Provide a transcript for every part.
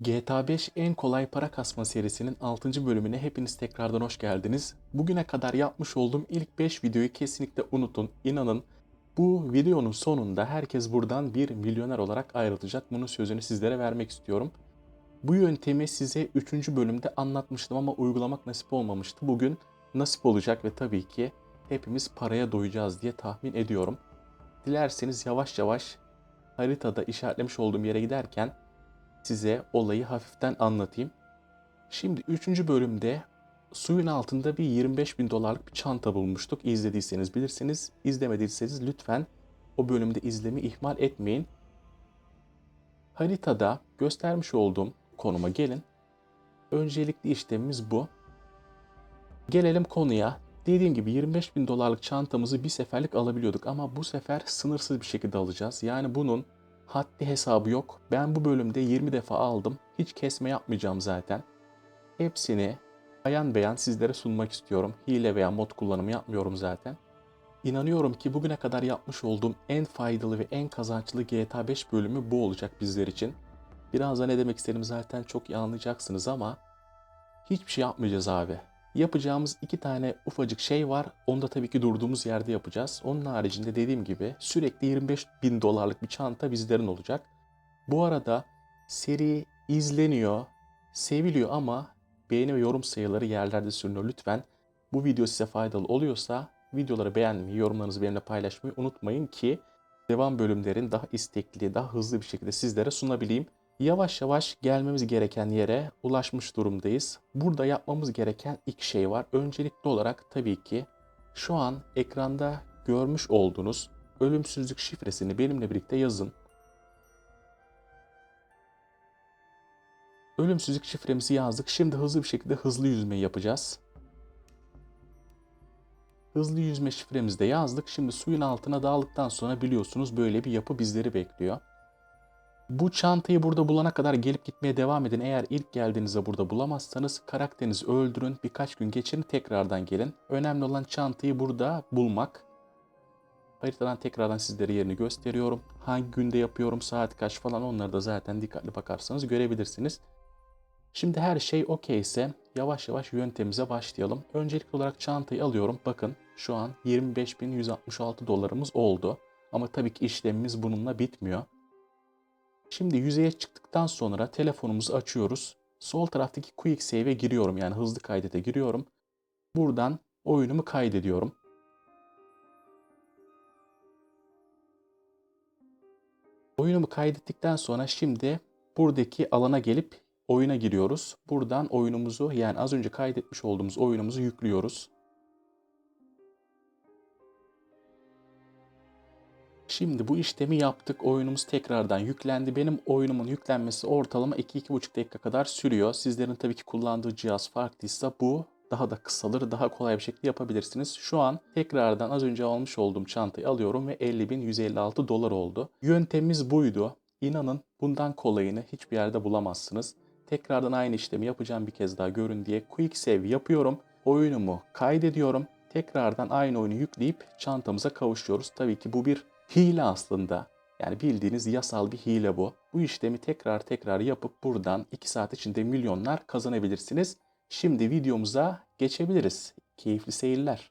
GTA 5 en kolay para kasma serisinin 6. bölümüne hepiniz tekrardan hoş geldiniz. Bugüne kadar yapmış olduğum ilk 5 videoyu kesinlikle unutun. İnanın bu videonun sonunda herkes buradan bir milyoner olarak ayrılacak. Bunun sözünü sizlere vermek istiyorum. Bu yöntemi size 3. bölümde anlatmıştım ama uygulamak nasip olmamıştı. Bugün nasip olacak ve tabii ki hepimiz paraya doyacağız diye tahmin ediyorum. Dilerseniz yavaş yavaş haritada işaretlemiş olduğum yere giderken size olayı hafiften anlatayım. Şimdi 3. bölümde suyun altında bir 25 bin dolarlık bir çanta bulmuştuk. İzlediyseniz bilirsiniz. İzlemediyseniz lütfen o bölümde izlemi ihmal etmeyin. Haritada göstermiş olduğum konuma gelin. Öncelikli işlemimiz bu. Gelelim konuya. Dediğim gibi 25 bin dolarlık çantamızı bir seferlik alabiliyorduk ama bu sefer sınırsız bir şekilde alacağız. Yani bunun haddi hesabı yok. Ben bu bölümde 20 defa aldım. Hiç kesme yapmayacağım zaten. Hepsini ayan beyan sizlere sunmak istiyorum. Hile veya mod kullanımı yapmıyorum zaten. İnanıyorum ki bugüne kadar yapmış olduğum en faydalı ve en kazançlı GTA 5 bölümü bu olacak bizler için. Biraz da ne demek istediğimi zaten çok iyi anlayacaksınız ama hiçbir şey yapmayacağız abi. Yapacağımız iki tane ufacık şey var. Onu da tabii ki durduğumuz yerde yapacağız. Onun haricinde dediğim gibi sürekli 25 bin dolarlık bir çanta bizlerin olacak. Bu arada seri izleniyor, seviliyor ama beğeni ve yorum sayıları yerlerde sürünüyor. Lütfen bu video size faydalı oluyorsa videoları beğenmeyi, yorumlarınızı benimle paylaşmayı unutmayın ki devam bölümlerin daha istekli, daha hızlı bir şekilde sizlere sunabileyim. Yavaş yavaş gelmemiz gereken yere ulaşmış durumdayız. Burada yapmamız gereken ilk şey var. Öncelikli olarak tabii ki şu an ekranda görmüş olduğunuz ölümsüzlük şifresini benimle birlikte yazın. Ölümsüzlük şifremizi yazdık. Şimdi hızlı bir şekilde hızlı yüzmeyi yapacağız. Hızlı yüzme şifremizi de yazdık. Şimdi suyun altına dağıldıktan sonra biliyorsunuz böyle bir yapı bizleri bekliyor. Bu çantayı burada bulana kadar gelip gitmeye devam edin. Eğer ilk geldiğinizde burada bulamazsanız karakterinizi öldürün. Birkaç gün geçirin tekrardan gelin. Önemli olan çantayı burada bulmak. Haritadan tekrardan sizlere yerini gösteriyorum. Hangi günde yapıyorum, saat kaç falan onları da zaten dikkatli bakarsanız görebilirsiniz. Şimdi her şey okey ise yavaş yavaş yöntemimize başlayalım. Öncelikli olarak çantayı alıyorum. Bakın şu an 25.166 dolarımız oldu. Ama tabii ki işlemimiz bununla bitmiyor. Şimdi yüzeye çıktıktan sonra telefonumuzu açıyoruz. Sol taraftaki Quick Save'e giriyorum yani hızlı kaydete giriyorum. Buradan oyunumu kaydediyorum. Oyunumu kaydettikten sonra şimdi buradaki alana gelip oyuna giriyoruz. Buradan oyunumuzu yani az önce kaydetmiş olduğumuz oyunumuzu yüklüyoruz. Şimdi bu işlemi yaptık. Oyunumuz tekrardan yüklendi. Benim oyunumun yüklenmesi ortalama 2-2,5 dakika kadar sürüyor. Sizlerin tabii ki kullandığı cihaz farklıysa bu daha da kısalır, daha kolay bir şekilde yapabilirsiniz. Şu an tekrardan az önce almış olduğum çantayı alıyorum ve 50.156 dolar oldu. Yöntemimiz buydu. İnanın bundan kolayını hiçbir yerde bulamazsınız. Tekrardan aynı işlemi yapacağım bir kez daha görün diye Quick Save yapıyorum. Oyunumu kaydediyorum. Tekrardan aynı oyunu yükleyip çantamıza kavuşuyoruz. Tabii ki bu bir hile aslında. Yani bildiğiniz yasal bir hile bu. Bu işlemi tekrar tekrar yapıp buradan 2 saat içinde milyonlar kazanabilirsiniz. Şimdi videomuza geçebiliriz. Keyifli seyirler.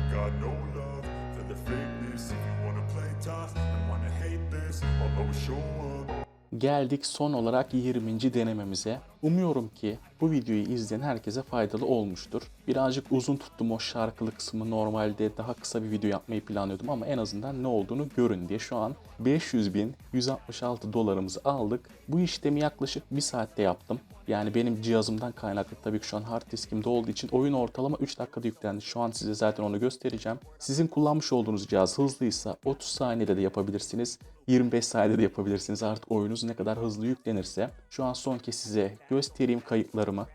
I got no love for the fakeness If you wanna play tough and wanna hate this I'll always show up Geldik son olarak 20. denememize. Umuyorum ki bu videoyu izleyen herkese faydalı olmuştur. Birazcık uzun tuttum o şarkılı kısmı. Normalde daha kısa bir video yapmayı planlıyordum ama en azından ne olduğunu görün diye. Şu an 500 bin 166 dolarımızı aldık. Bu işlemi yaklaşık bir saatte yaptım. Yani benim cihazımdan kaynaklı tabii ki şu an hard diskimde olduğu için oyun ortalama 3 dakikada yüklendi. Şu an size zaten onu göstereceğim. Sizin kullanmış olduğunuz cihaz hızlıysa 30 saniyede de yapabilirsiniz. 25 saniyede de yapabilirsiniz. Artık oyunuz ne kadar hızlı yüklenirse. Şu an son kez size göstereyim kayıtlarımı.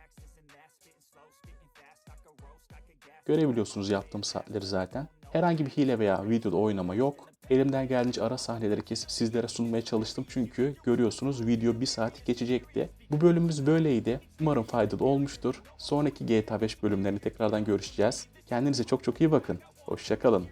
Görebiliyorsunuz yaptığım saatleri zaten. Herhangi bir hile veya videoda oynama yok. Elimden geldiğince ara sahneleri kesip sizlere sunmaya çalıştım çünkü görüyorsunuz video bir saat geçecekti. Bu bölümümüz böyleydi. Umarım faydalı olmuştur. Sonraki GTA 5 bölümlerini tekrardan görüşeceğiz. Kendinize çok çok iyi bakın. Hoşçakalın.